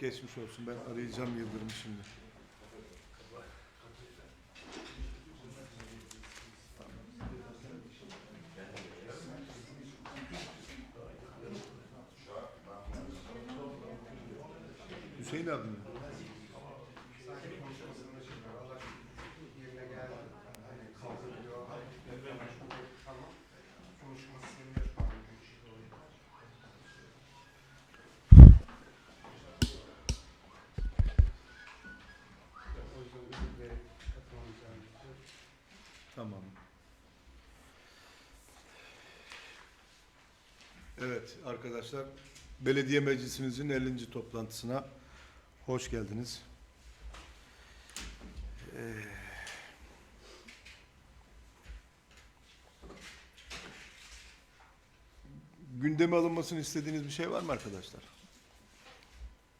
Geçmiş olsun. Ben arayacağım Yıldırım şimdi. Evet arkadaşlar, belediye meclisimizin 50. toplantısına hoş geldiniz. Ee, gündeme alınmasını istediğiniz bir şey var mı arkadaşlar?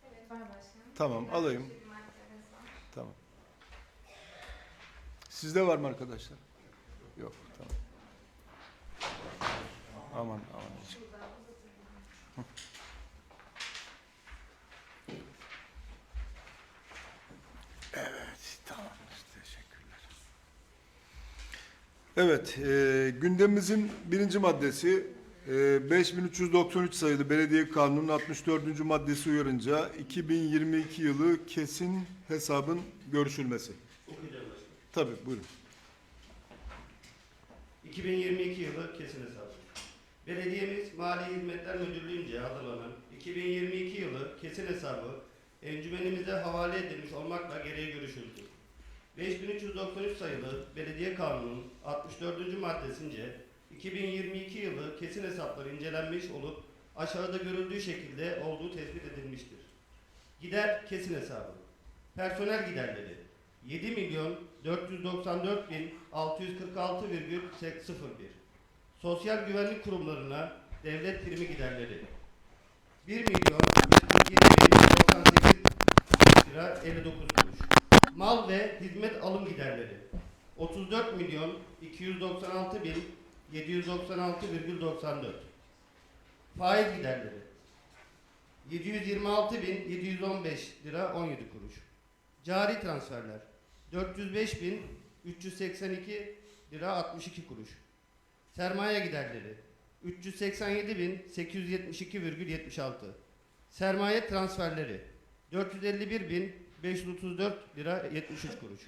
Evet var başkanım. Tamam, Biraz alayım. bir maddemiz var. Tamam. Sizde var mı arkadaşlar? Yok, tamam. Aman aman. Şurada. Evet, tamam. Teşekkürler. Evet, e, gündemimizin birinci maddesi e, 5393 sayılı Belediye Kanunu'nun 64. maddesi uyarınca 2022 yılı kesin hesabın görüşülmesi. Okuyacağım başkanım. Tabii, buyurun. 2022 yılı kesin hesabı. Belediyemiz Mali Hizmetler Müdürlüğü'nce hazırlanan 2022 yılı kesin hesabı encümenimize havale edilmiş olmakla gereği görüşüldü. 5393 sayılı Belediye Kanunu'nun 64. maddesince 2022 yılı kesin hesapları incelenmiş olup aşağıda görüldüğü şekilde olduğu tespit edilmiştir. Gider kesin hesabı. Personel giderleri 7 milyon 494 bin 646,01 Sosyal güvenlik kurumlarına devlet primi giderleri 1 milyon 172 bin 98 lira 59 kuruş. Mal ve hizmet alım giderleri 34 milyon 296 bin 796,94 Faiz giderleri 726 bin 715 lira 17 kuruş. Cari transferler 405 bin 382 lira 62 kuruş. Sermaye giderleri 387 bin 872,76. Sermaye transferleri 451 bin 534 lira 73 kuruş.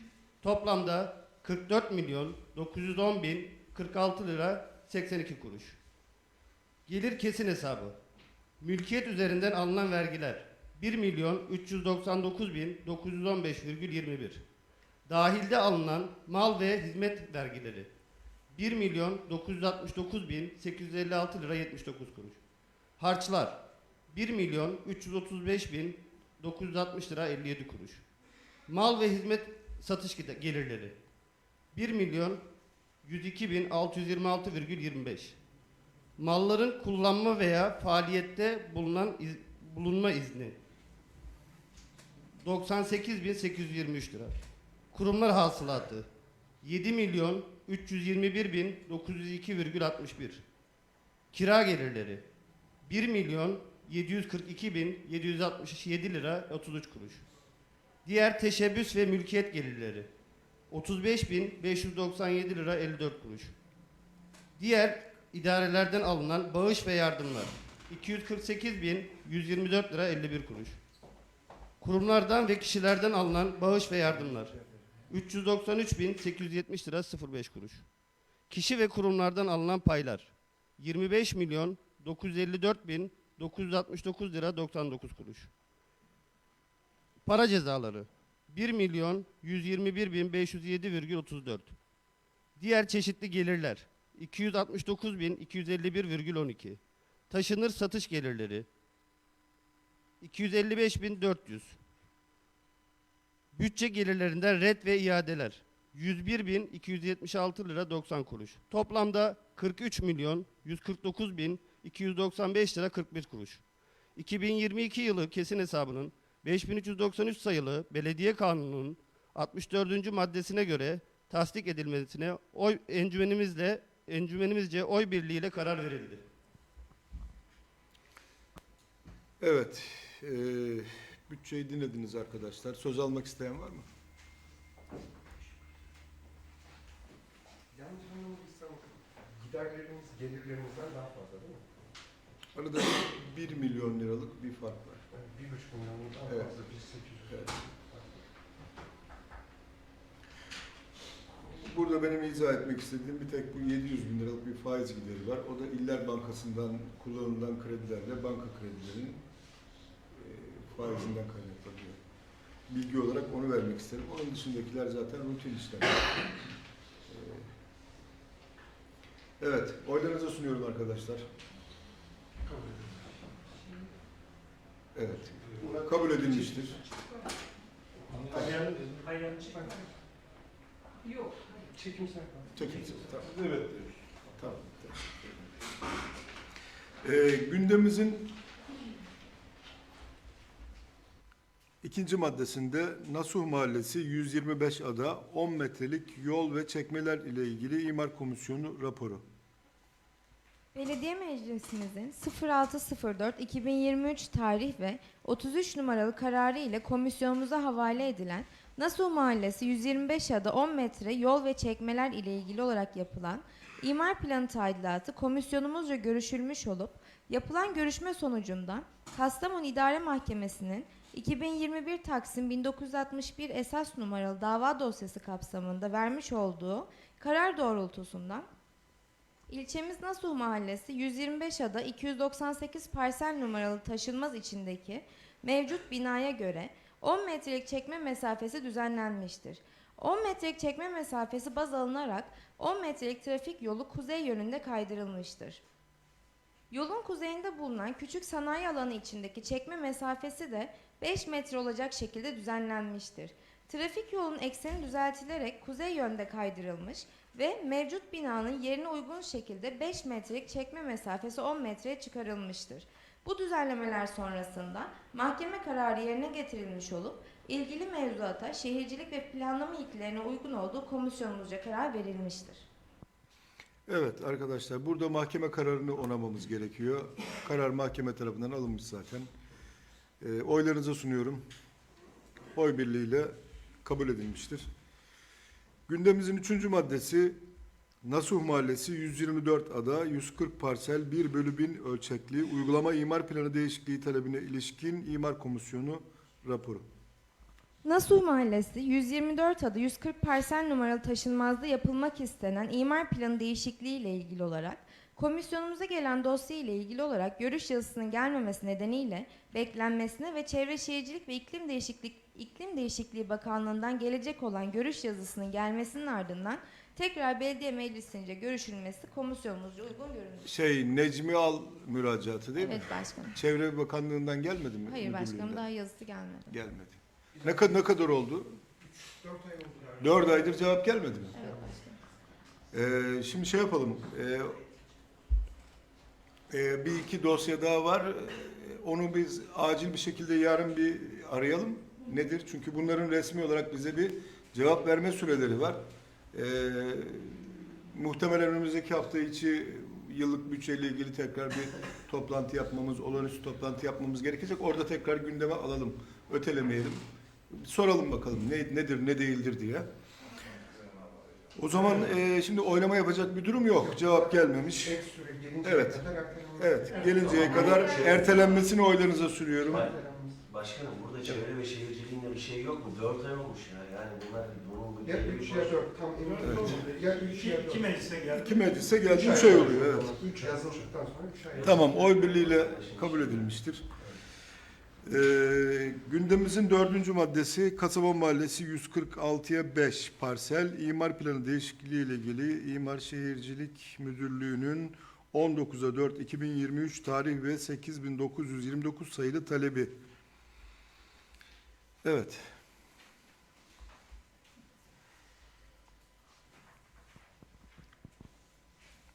Toplamda 44 milyon 910 bin 46 lira 82 kuruş. Gelir kesin hesabı. Mülkiyet üzerinden alınan vergiler 1 milyon 399 bin 915,21. Dahilde alınan mal ve hizmet vergileri 1 milyon 969 bin 856 lira 79 kuruş. Harçlar 1 milyon 335 bin 960 lira 57 kuruş. Mal ve hizmet satış gelirleri 1 milyon 102 bin 626,25. Malların kullanma veya faaliyette bulunan iz- bulunma izni 98.823 lira. Kurumlar hasılatı 7 milyon 321 bin 902,61. Kira gelirleri 1 milyon 742 bin 767 lira 33 kuruş. Diğer teşebbüs ve mülkiyet gelirleri 35 bin 597 lira 54 kuruş. Diğer idarelerden alınan bağış ve yardımlar 248 bin 124 lira 51 kuruş. Kurumlardan ve kişilerden alınan bağış ve yardımlar 393.870 lira 05 kuruş. Kişi ve kurumlardan alınan paylar 25 milyon 954 bin 969 lira 99 kuruş. Para cezaları 1 milyon 121 bin 507,34. Diğer çeşitli gelirler 269 bin 251,12. Taşınır satış gelirleri 255 bin 400. Bütçe gelirlerinden red ve iadeler 101.276 lira 90 kuruş. Toplamda 43 milyon 149 bin 295 lira 41 kuruş. 2022 yılı kesin hesabının 5393 sayılı Belediye Kanunu'nun 64. maddesine göre tasdik edilmesine oy encümenimizle encümenimizce oy birliğiyle karar verildi. Evet, e, Bütçeyi dinlediniz arkadaşlar. Söz almak isteyen var mı? Yanlış anlamadıysam giderlerimiz gelirlerimizden daha fazla değil mi? Arada 1 milyon liralık bir fark var. Yani bir buçuk milyonun daha Evet. fazla, bir sekiz yüz. Evet. Burada benim izah etmek istediğim bir tek bu 700 bin liralık bir faiz gideri var. O da İller Bankası'ndan kullanılan kredilerle banka kredilerinin faizinden kaynaklanıyor. Bilgi olarak onu vermek isterim. Onun dışındakiler zaten rutin işlemler. E, Evet, oylarınıza sunuyorum arkadaşlar. Evet, kabul edilmiştir. Hayal Yok. çekimsel. Çekin. Tamam. Evet. Tamam. Ee, gündemimizin ikinci maddesinde Nasuh Mahallesi 125 ada 10 metrelik yol ve çekmeler ile ilgili İmar Komisyonu raporu. Belediye Meclisimizin 0604-2023 tarih ve 33 numaralı kararı ile komisyonumuza havale edilen Nasuh Mahallesi 125 ada 10 metre yol ve çekmeler ile ilgili olarak yapılan imar planı tadilatı komisyonumuzca görüşülmüş olup yapılan görüşme sonucunda Kastamonu İdare Mahkemesi'nin 2021 Taksim 1961 esas numaralı dava dosyası kapsamında vermiş olduğu karar doğrultusunda İlçemiz Nasuh Mahallesi 125 ada 298 parsel numaralı taşınmaz içindeki mevcut binaya göre 10 metrelik çekme mesafesi düzenlenmiştir. 10 metrelik çekme mesafesi baz alınarak 10 metrelik trafik yolu kuzey yönünde kaydırılmıştır. Yolun kuzeyinde bulunan küçük sanayi alanı içindeki çekme mesafesi de 5 metre olacak şekilde düzenlenmiştir. Trafik yolunun ekseni düzeltilerek kuzey yönde kaydırılmış ve mevcut binanın yerine uygun şekilde 5 metrelik çekme mesafesi 10 metreye çıkarılmıştır. Bu düzenlemeler sonrasında mahkeme kararı yerine getirilmiş olup ilgili mevzuata şehircilik ve planlama ilkelerine uygun olduğu komisyonumuzca karar verilmiştir. Evet arkadaşlar burada mahkeme kararını onamamız gerekiyor. Karar mahkeme tarafından alınmış zaten. Ee, oylarınıza sunuyorum. Oy birliğiyle kabul edilmiştir. Gündemimizin üçüncü maddesi Nasuh Mahallesi 124 ada 140 parsel 1 bölü 1000 ölçekli uygulama imar planı değişikliği talebine ilişkin imar komisyonu raporu. Nasuh Mahallesi 124 adı 140 parsel numaralı taşınmazda yapılmak istenen imar planı değişikliği ile ilgili olarak komisyonumuza gelen dosya ile ilgili olarak görüş yazısının gelmemesi nedeniyle beklenmesine ve Çevre Şehircilik ve İklim Değişiklik İklim Değişikliği Bakanlığı'ndan gelecek olan görüş yazısının gelmesinin ardından tekrar belediye meclisince görüşülmesi komisyonumuzca uygun görünür. Şey Necmi Al müracaatı değil mi? Evet başkanım. Çevre Bakanlığı'ndan gelmedi mi? Hayır başkanım müdürlüğünden? daha yazısı gelmedi. Gelmedi. Ne, kadar ne kadar oldu? Dört ay oldu galiba. Dört aydır cevap gelmedi mi? Evet başkanım. Ee, şimdi şey yapalım. Ee, e, bir iki dosya daha var. Ee, Onu biz acil bir şekilde yarın bir arayalım. Nedir? Çünkü bunların resmi olarak bize bir cevap verme süreleri var. Ee, muhtemelen önümüzdeki hafta içi yıllık bütçeyle ilgili tekrar bir toplantı yapmamız, olağanüstü toplantı yapmamız gerekecek. Orada tekrar gündeme alalım, ötelemeyelim. Soralım bakalım ne, nedir, ne değildir diye. O zaman e, şimdi oynama yapacak bir durum yok. Cevap gelmemiş. Ek süre gelince Evet. kadar Evet, gelinceye kadar ertelenmesini oylarınıza sürüyorum. Başkanım burada çevre ve şehirciliğinde bir şey yok mu? Dört ay olmuş ya. Yani bunlar bunun Ya üç ya dört tam emin Evet. değilim. Ya üç ya dört. Kim meclise geldi? İki meclise geldi, Üç üç ay ay oluyor. Evet. Üç yazıldıktan sonra üç ay. Tamam, oy birliğiyle kabul edilmiştir. Ee, gündemimizin dördüncü maddesi Kasaba Mahallesi 146'ya 5 parsel imar planı değişikliği ile ilgili İmar Şehircilik Müdürlüğü'nün 19'a 4 2023 tarih ve 8929 sayılı talebi. Evet.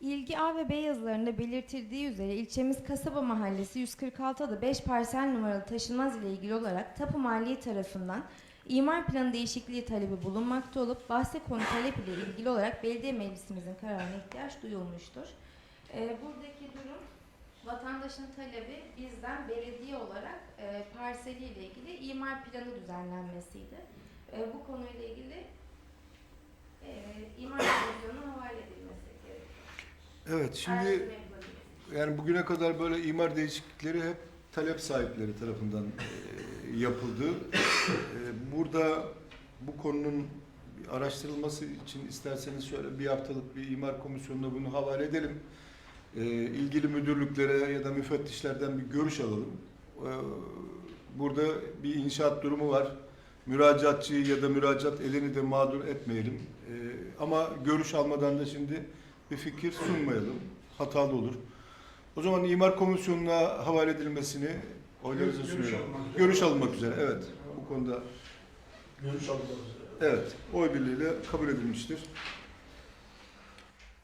İlgi A ve B yazılarında belirtildiği üzere ilçemiz Kasaba Mahallesi 146'da 5 parsel numaralı taşınmaz ile ilgili olarak Tapu Maliye tarafından imar planı değişikliği talebi bulunmakta olup bahse konu talep ile ilgili olarak belediye meclisimizin kararına ihtiyaç duyulmuştur. Ee, buradaki durum Vatandaşın talebi bizden belediye olarak e, parseliyle ilgili imar planı düzenlenmesiydi. E, bu konuyla ilgili e, imar komisyonuna havale edilmesi. Evet şimdi yani bugüne kadar böyle imar değişiklikleri hep talep sahipleri tarafından e, yapıldı. E, burada bu konunun araştırılması için isterseniz şöyle bir haftalık bir imar komisyonuna bunu havale edelim. E, ilgili müdürlüklere ya da müfettişlerden bir görüş alalım. E, burada bir inşaat durumu var. Müracaatçıyı ya da müracaat elini de mağdur etmeyelim. E, ama görüş almadan da şimdi bir fikir sunmayalım. Hatalı olur. O zaman imar komisyonuna havale edilmesini oylarınıza Görüş sunuyorum. almak üzere. Görüş alınmak üzere. Evet. Bu konuda Görüş almak evet oy birliğiyle kabul edilmiştir.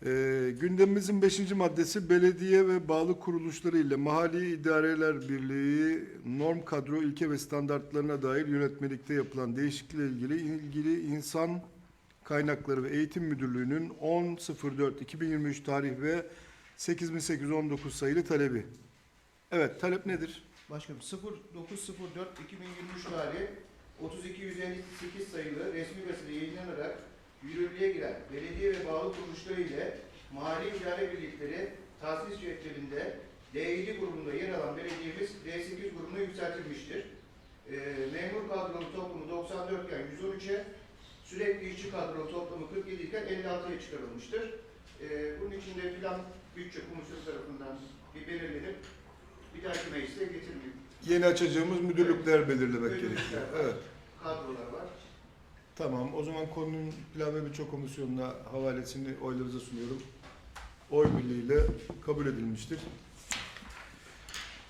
Ee, gündemimizin 5. maddesi belediye ve bağlı kuruluşları ile Mahalli İdareler Birliği norm kadro ilke ve standartlarına dair yönetmelikte yapılan değişiklikle ilgili ilgili insan kaynakları ve eğitim müdürlüğünün 10.04.2023 tarih ve 8819 sayılı talebi. Evet talep nedir? Başkanım 0904 2023 tarihi 3258 sayılı resmi gazete yayınlanarak yürürlüğe giren belediye ve bağlı kuruluşları ile mahalli idare birlikleri tahsis cetvelinde D7 grubunda yer alan belediyemiz D8 grubuna yükseltilmiştir. Ee, memur kadrolu toplumu 94 iken 113'e, sürekli işçi kadrolu toplumu 47 iken 56'ya çıkarılmıştır. Ee, bunun için de plan bütçe komisyonu tarafından bir belirlenip bir dahaki meclise getirilip Yeni açacağımız müdürlükler belirlemek Müdürlükler gerekiyor. Evet. kadrolar var. Tamam. O zaman konunun plan ve bütçe komisyonuna havalesini oylarınıza sunuyorum. Oy birliğiyle kabul edilmiştir.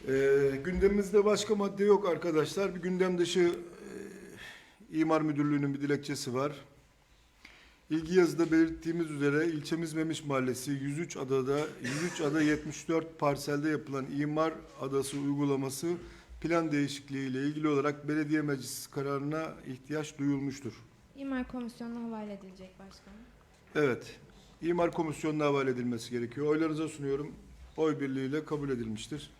Ee, gündemimizde başka madde yok arkadaşlar. Bir gündem dışı e, İmar Müdürlüğü'nün bir dilekçesi var. İlgi yazıda belirttiğimiz üzere ilçemiz Memiş Mahallesi 103 adada 103 ada 74 parselde yapılan imar adası uygulaması plan değişikliği ile ilgili olarak belediye meclisi kararına ihtiyaç duyulmuştur. İmar komisyonuna havale edilecek başkanım. Evet. İmar Komisyonu'na havale edilmesi gerekiyor. Oylarınıza sunuyorum. Oy birliğiyle kabul edilmiştir.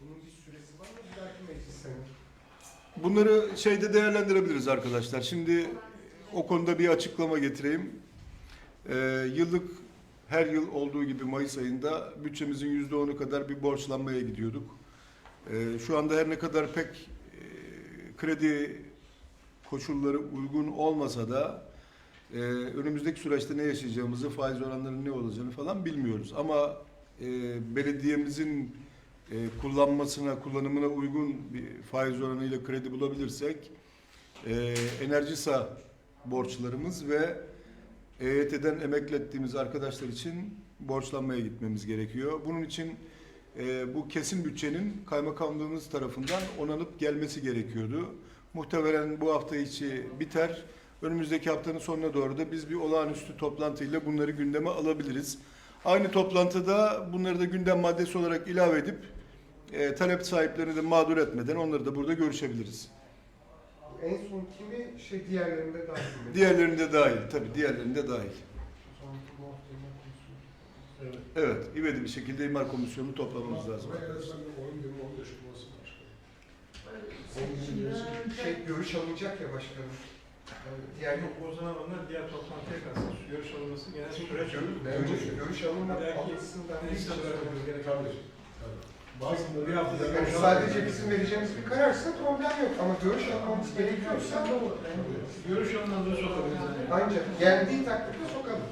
Bunun bir süresi var mı? Bir dahaki meclise mi? Bunları şeyde değerlendirebiliriz arkadaşlar. Şimdi o konuda bir açıklama getireyim. Ee, yıllık her yıl olduğu gibi Mayıs ayında bütçemizin yüzde onu kadar bir borçlanmaya gidiyorduk. Ee, şu anda her ne kadar pek e, kredi koşulları uygun olmasa da e, önümüzdeki süreçte ne yaşayacağımızı, faiz oranlarının ne olacağını falan bilmiyoruz. Ama e, belediyemizin e, kullanmasına, kullanımına uygun bir faiz oranıyla kredi bulabilirsek e, Enerjisa borçlarımız ve EYT'den emekli ettiğimiz arkadaşlar için borçlanmaya gitmemiz gerekiyor. Bunun için e, bu kesin bütçenin kaymakamlığımız tarafından onanıp gelmesi gerekiyordu. Muhtemelen bu hafta içi biter. Önümüzdeki haftanın sonuna doğru da biz bir olağanüstü toplantıyla bunları gündeme alabiliriz. Aynı toplantıda bunları da gündem maddesi olarak ilave edip e, talep sahiplerini de mağdur etmeden onları da burada görüşebiliriz. En son kimi şey diğerlerinde dahil mi? Diğerlerinde dahil, tabii diğerlerinde dahil. Komisyonu. Evet, ivedi bir şekilde imar komisyonunu toplamamız lazım. Şey görüş alınacak ya başkanım. Yani diğer Yok o zaman onlar diğer toplantıya kalsın. Görüş alınması genel süreç görüş alınmak Belki almasından neyse bırakılır gerekir. Yani sadece bizim vereceğimiz bir kararsa problem yok ama görüş almamız gerekiyorsa Görüş alınanları sokabiliriz. ancak geldiği takdirde sokalım.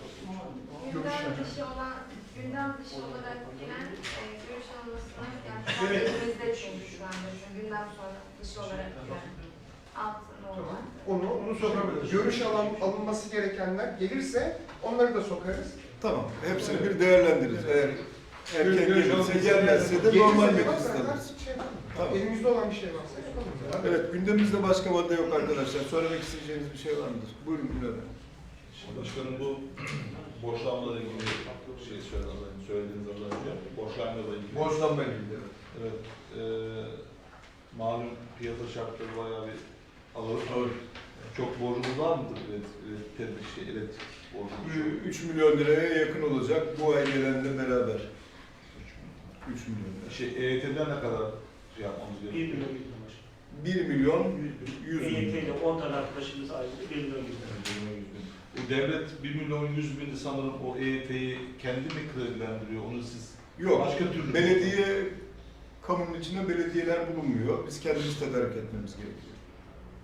Gündem dışı olan, gündem dışı olarak gelen e, görüş alınmasına yani Evet. elimizde çünkü şu anda gündem sonra dışı olarak gelen altın olan. Onu, onu sokabiliriz. Görüş alan, alınması gerekenler gelirse onları da sokarız. Tamam, hepsini bir değerlendiririz. Eğer erken gelirse, gelmezse de normal varsa alırız. şey. Tamam. Elimizde olan bir şey varsa yapalım. ya. Evet, gündemimizde başka madde yok arkadaşlar. Söylemek isteyeceğiniz bir şey var mıdır? Buyurun Bülent Bey. Başkanım bu borçlanmayla ilgili şey söyledim, söylediğiniz az önce. Borçlanmayla ilgili. Borçlanma ilgili. Evet. E, malum piyasa şartları bayağı bir ağır. Çok borcumuz var mıdır? Elektrik, şey, elektrik borcumuz. 3 milyon liraya yakın olacak bu ay gelenle beraber. 3 milyon lira. Şey, EYT'den ne kadar şey yapmamız 1 gerekiyor? milyon gittim başkanım. 1 milyon 100 EYT bin. ile 10 tane arkadaşımız ayrıldı 1 milyon gittim. Bu devlet 1 milyon 100 bini sanırım o EYT'yi kendi mi kredilendiriyor? Onu siz Yok. başka türlü Belediye kamunun içinde belediyeler bulunmuyor. Biz kendimiz tedarik etmemiz gerekiyor.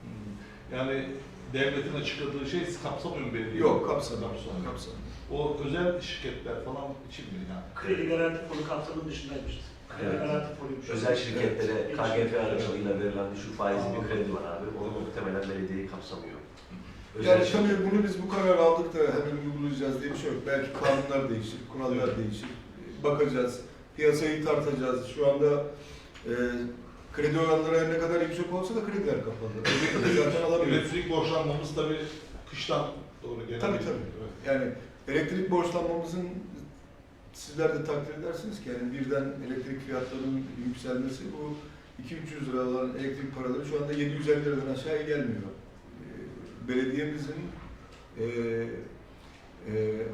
Hmm. Yani devletin açıkladığı şey kapsamıyor mu belediye? Yok, kapsamıyor. Kapsamıyor. Kapsamıyor. O özel şirketler falan için mi yani? Kredi garanti fonu kapsamının dışındaymışız. Kredi Evet. garanti fonuymuş. Özel şirketlere Evet. KGF aracılığıyla verilen düşük faizli bir kredi var abi. Onu muhtemelen belediyeyi kapsamıyor. Özel Yani şirket- tabii bunu biz bu karar aldık da hemen uygulayacağız diye bir şey yok. Belki kanunlar değişir, kurallar değişir. Bakacağız, piyasayı tartacağız. Şu anda e, kredi oranları ne kadar yüksek olsa da krediler kapalı. Özellikle zaten alamıyoruz. Elektrik borçlanmamız tabii kıştan doğru gelen. Tabii, tabii. Evet. Yani elektrik borçlanmamızın sizler de takdir edersiniz ki yani birden elektrik fiyatlarının yükselmesi bu 200-300 lira olan elektrik paraları şu anda 750 liradan aşağıya gelmiyor. Ee, Belediyemizin e, e,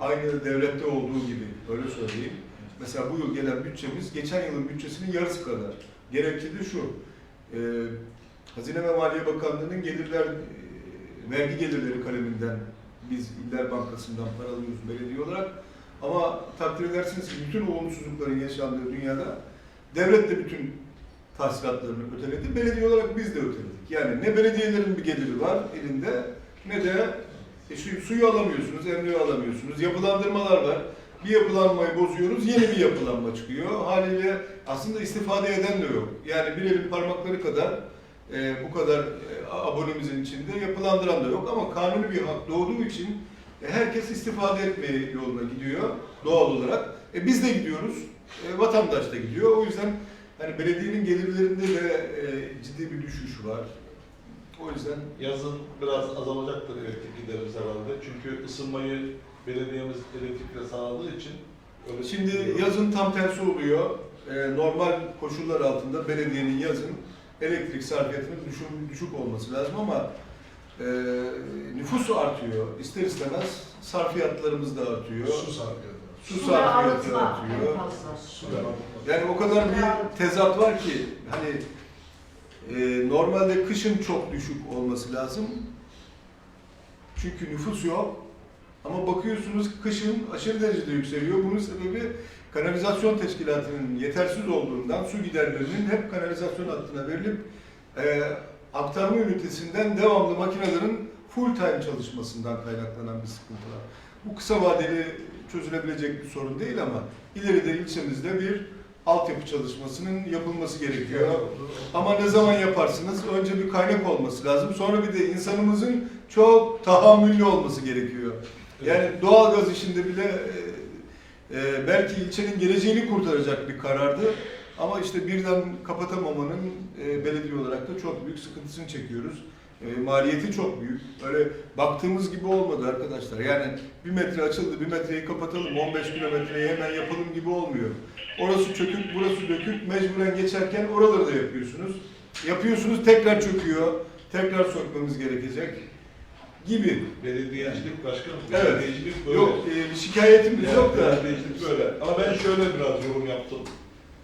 aynı devlette olduğu gibi öyle söyleyeyim. Mesela bu yıl gelen bütçemiz geçen yılın bütçesinin yarısı kadar. Gerekçe de şu. E, Hazine ve Maliye Bakanlığı'nın gelirler, e, vergi gelirleri kaleminden biz İller Bankası'ndan para alıyoruz belediye olarak. Ama takdir edersiniz ki bütün olumsuzlukların yaşandığı dünyada devlet de bütün tahsilatlarını öteledi. Belediye olarak biz de öteledik. Yani ne belediyelerin bir geliri var elinde ne de e, şu, suyu alamıyorsunuz, emniği alamıyorsunuz. Yapılandırmalar var. Bir yapılanmayı bozuyoruz, yeni bir yapılanma çıkıyor. Haliyle aslında istifade eden de yok. Yani bir elin parmakları kadar e, bu kadar e, abonemizin içinde yapılandıran da yok. Ama kanuni bir hak doğduğu için e, herkes istifade etmeye yoluna gidiyor doğal olarak. E, biz de gidiyoruz, e, vatandaş da gidiyor. O yüzden hani belediyenin gelirlerinde de e, ciddi bir düşüş var. O yüzden Yazın biraz azalacaktır elektrik giderimiz herhalde. Çünkü ısınmayı belediyemiz elektrikle sağladığı için öyle Şimdi yazın tam tersi oluyor. Ee, normal koşullar altında belediyenin yazın elektrik sarfiyatının düşük, düşük olması lazım ama e, nüfusu artıyor. İster istemez sarfiyatlarımız da artıyor. Su Su ve sarfiyatı artıyor. Yani o kadar bir tezat var ki hani e, normalde kışın çok düşük olması lazım. Çünkü nüfus yok. Ama bakıyorsunuz kışın aşırı derecede yükseliyor. Bunun sebebi kanalizasyon teşkilatının yetersiz olduğundan su giderlerinin hep kanalizasyon hattına verilip e, aktarma ünitesinden devamlı makinelerin full time çalışmasından kaynaklanan bir sıkıntı var. Bu kısa vadeli çözülebilecek bir sorun değil ama ileride ilçemizde bir altyapı çalışmasının yapılması gerekiyor. Ama ne zaman yaparsınız? Önce bir kaynak olması lazım. Sonra bir de insanımızın çok tahammüllü olması gerekiyor. Yani doğalgaz işinde bile e, e, belki ilçenin geleceğini kurtaracak bir karardı. Ama işte birden kapatamamanın e, belediye olarak da çok büyük sıkıntısını çekiyoruz. E, maliyeti çok büyük. Öyle baktığımız gibi olmadı arkadaşlar. Yani bir metre açıldı, bir metreyi kapatalım, 15 kilometreyi hemen yapalım gibi olmuyor. Orası çökük, burası dökük. Mecburen geçerken oraları da yapıyorsunuz. Yapıyorsunuz, tekrar çöküyor. Tekrar sökmemiz gerekecek gibi. belediyecilik başkanım. Evet. Belediyecilik böyle. Yok, e, bir şikayetimiz Yani yok da. belediyecilik böyle. Ama ben şöyle biraz yorum yaptım.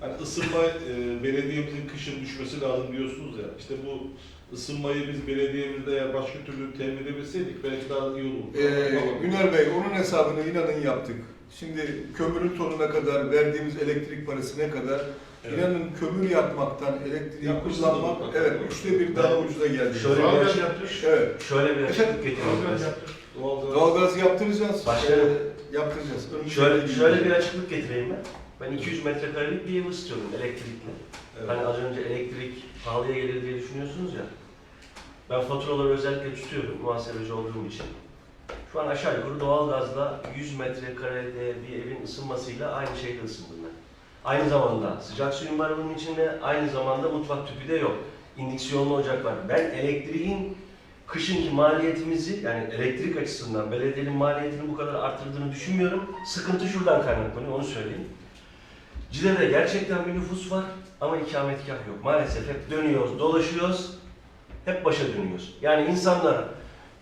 Hani ısınma e, belediyemizin kışın düşmesi lazım diyorsunuz ya. İşte bu ısınmayı biz belediyemizde başka türlü temin edebilseydik belki daha iyi olurdu. Ee, Güner Bey, onun hesabını inanın yaptık. Şimdi kömürün tonuna kadar, verdiğimiz elektrik parası ne kadar? Evet. İnanın kömür yakmaktan elektriği kullanmak, evet üçte bir daha ucuza geldi. Şöyle bir, açık, Evet, şöyle bir açıklık getireyim ben. Doğalgaz- doğalgaz yaptıracağız. Başka- Ee, yaptıracağız. Önümüzdeki Şöyle, yıl. şöyle bir açıklık getireyim ben. Ben 200 metrekarelik bir ev istiyorum elektrikli. Evet. Hani az önce elektrik pahalıya gelir diye düşünüyorsunuz ya. Ben faturaları özellikle tutuyorum muhasebeci olduğum için. Şu an aşağı yukarı doğalgazla 100 metrekarede bir evin ısınmasıyla aynı şeyde ısındım ben. Aynı zamanda sıcak suyun var bunun içinde, aynı zamanda mutfak tüpü de yok. İndüksiyonlu ocak var. Ben elektriğin kışınki maliyetimizi, yani elektrik açısından belediyenin maliyetini bu kadar arttırdığını düşünmüyorum. Sıkıntı şuradan kaynaklanıyor, onu söyleyeyim. Cide'de gerçekten bir nüfus var ama ikametgah yok. Maalesef hep dönüyoruz, dolaşıyoruz, hep başa dönüyoruz. Yani insanlar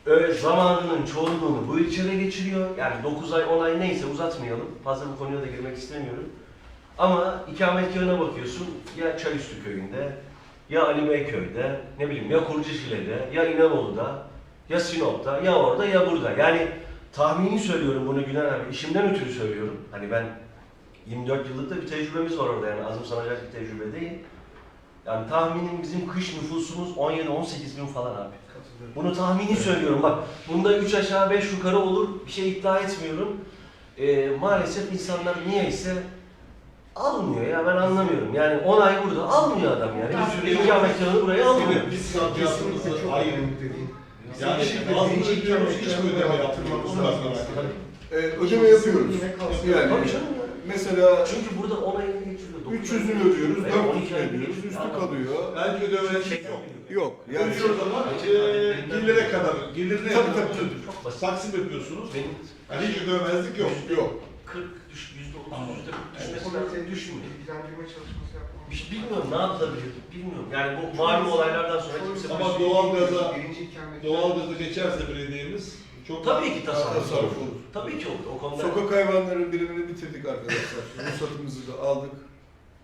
öyle zamanının çoğunluğunu bu ilçede geçiriyor. Yani 9 ay, 10 ay neyse uzatmayalım. Fazla bu konuya da girmek istemiyorum. Ama ikametgahına bakıyorsun ya Çayüstü köyünde, ya Ali Bey köyde, ne bileyim ya Kurcuşile'de, ya İnebolu'da, ya Sinop'ta, ya orada ya burada. Yani tahmini söylüyorum bunu Güner abi, işimden ötürü söylüyorum. Hani ben 24 yıllık da bir tecrübemiz var orada yani azımsanacak bir tecrübe değil. Yani tahminim bizim kış nüfusumuz 17-18 bin falan abi. Bunu tahmini söylüyorum bak. Bunda 3 aşağı 5 yukarı olur. Bir şey iddia etmiyorum. Ee, maalesef insanlar niyeyse almıyor ya ben anlamıyorum. Yani 10 ay burada almıyor adam yani. Bir sürü ikametgahını buraya almıyor. Biz hayır. önemli dediğin. Yani bazı ödüyoruz hiç mi ödeme yaptırmamız lazım? E, ödeme yapıyoruz. Yani Tabii canım ya. mesela Çünkü burada 10 ayını geçiriyor. 300'ünü ödüyoruz, Evet, 400'ünü 12 ay ödüyoruz, üstü kalıyor. Belki ödemeler Şey yok. Yok. Yani Ödüyoruz ama eee gelire kadar, gelirine Tabii, kadar tabii, basit. Taksim yapıyorsunuz. Benim Yani hiç ödememezlik yok. yok. 40 düş, yüzde 30, yüzde 40 Bu düşmesi Düşmüyor. bilgilendirme çalışması yapmamız. Bir- Bilmiyorum ne yapılabilir, bilmiyorum. Yani bu malum olaylardan sonra kimse Ama doğalgaza-. Doğalgazı geçerse belediyemiz çok Tabii ki tasarruf. Tasarruf olur. Tabii ki olur. O konuda Sokak hayvanları birimini bitirdik arkadaşlar. Ruhsatımızı da aldık.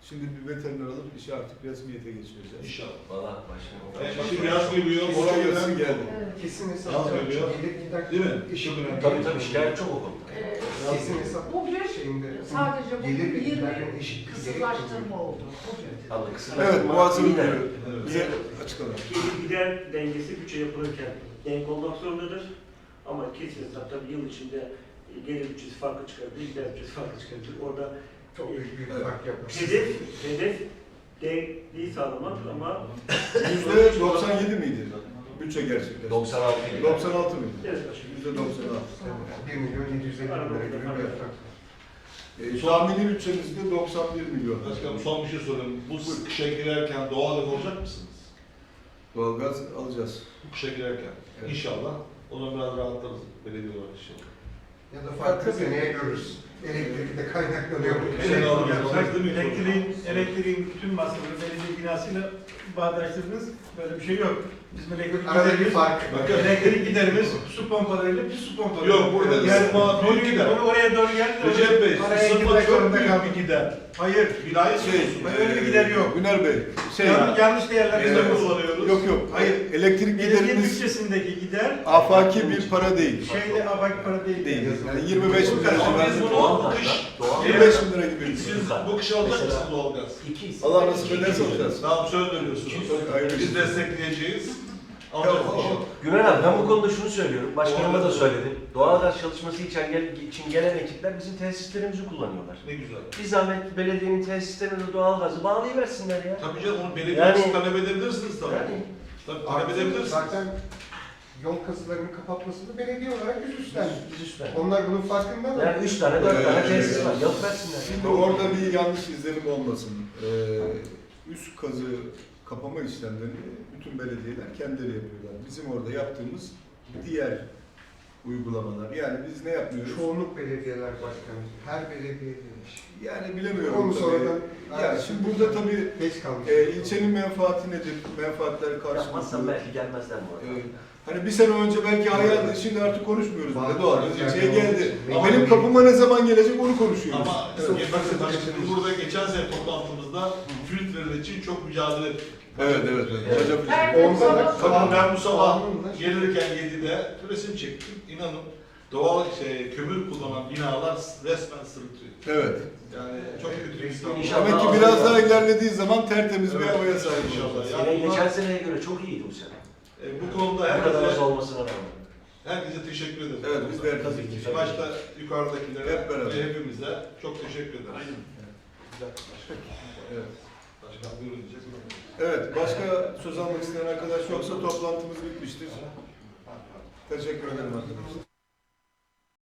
Şimdi bir veteriner alıp işi artık resmiyete geçireceğiz. İnşallah. Valla başkanım. E, şimdi yaz geliyor, gelsin gelen geldi. Kesin hesap. Yaz gider. Değil mi? Işık Tabii tabii şikayet çok o konuda. Kesin hesap. Bu bir Şeyinde. sadece bu bir kısıtlaştırma oldu. Kısım. Evet, muhasebe müdürü bize açıkladı. Gelir gider dengesi bütçe yapılırken denk olmak zorundadır. Ama kesin tabii yıl içinde gelir bütçesi farklı çıkabilir, gider bütçesi farklı çıkabilir. Orada Çok büyük bir fark yapmış. hedef, hedef denkliği sağlamak ama Yüzde 97 miydi? Bütçe gerçekten. 96 idi. 96 mıydı? evet. Yüzde 96. 1 milyon 750 bin lira gibi bir rakam. E, tahmini bütçemiz de 91 milyon. Başkanım son bir şey sorayım. Bu kışa girerken doğalgaz olacak mısınız? Doğalgaz alacağız. Bu kışa girerken. Evet. İnşallah. Ona biraz rahatlarız belediye olarak inşallah. Ya da farklı seneye görürüz. Elektrikte kaynaklanıyor. Bir sene alacağız değil mi? Elektriğin, elektriğin bütün masrafını belediye binasıyla bağdaştırdınız. Böyle bir şey yok. Bizim elektrik Arada bir giderimiz, fark. Bakın. elektrik giderimiz su pompalarıyla biz su pompalarıyla. Yok, burada ısınma büyük gider. Onu oraya doğru geldi. Recep Bey, Araya ısınma çok zorunda büyük bir gider. Hayır. Binayı Şey, öyle bir gider yok. Güner Bey, şey, yanlış, yanlış Biz de değerlendirme. kullanıyoruz. yok yok, hayır, elektrik Belediye giderimiz bütçesindeki gider afaki bir para değil. şeyde abak para değil. Değil. Yani 25 bin lira Ama biz bunu kış, gazla, doğal 25 bin lira gibi. siz bu kış alacak Mesela- mısınız doğalgaz? İki Allah nasip ederse alacağız. Tamam söz veriyorsunuz. Hayırlı Biz destekleyeceğiz. Güner abi ben bu konuda şunu söylüyorum. Başkanıma da söyledim. Doğalgaz çalışması için, gel, için gelen ekipler bizim tesislerimizi kullanıyorlar. Ne güzel. Bir zahmet belediyenin tesislerine doğalgazı bağlayıversinler ya. Tabii canım onu belediye Yani- talep edebilirsiniz tabii. Yani Tabii talep edebilirsiniz. Zaten yol kazılarının kapatmasını belediye olarak biz üstlendik. biz üstten. Onlar bunun farkında mı? Yani üç tane, dört tane Evet. tesis var. Yapıversinler. Şimdi orada bir yanlış izlenim olmasın. Ee, üst kazı kapama işlemlerini bütün belediyeler kendileri yapıyorlar. Bizim orada yaptığımız diğer uygulamalar. Yani biz ne yapmıyoruz? Çoğunluk belediyeler başkanı. Her belediye demiş. Yani bilemiyorum Onu tabii. sonradan Yani şimdi burada tabii geç kalmış. e, ilçenin menfaati nedir? Menfaatler Yapmazsan karşılıklı. belki gelmezler bu arada. Ee, Hani bir sene önce belki hayaldi, şimdi artık konuşmuyoruz bile doğal. Bazı İlçeye yerler geldi. olmuş. Ama benim kapıma ne zaman gelecek onu konuşuyoruz. Ama Evet. bakın bakın burada geçen sene toplantımızda filtreler için çok mücadele ettik. Evet evet. evet. Hocam, Her Bakın ben bu sabah gelirken 7'de resim çektim. İnanın doğal şey, kömür kullanan binalar resmen sırıtıyor. Evet. Yani çok kötü bir İnşallah. İnşallah. Demek ki biraz daha ilerlediği zaman tertemiz bir Evet, havaya sahip inşallah. olacağız. Ya Sene geçen seneye göre çok iyiydi bu sene. E, bu konuda Bu kadar az herkese, olmasına rağmen. herkese teşekkür ederiz. Evet biz de Tabii ki. Başta yukarıdakilere Hep beraber. ve hepimize çok teşekkür ederiz. Aynen. Evet. Başkan buyurun diyeceğiz. Evet, başka söz almak isteyen arkadaş yoksa toplantımız bitmiştir. Teşekkür ederim arkadaşlar.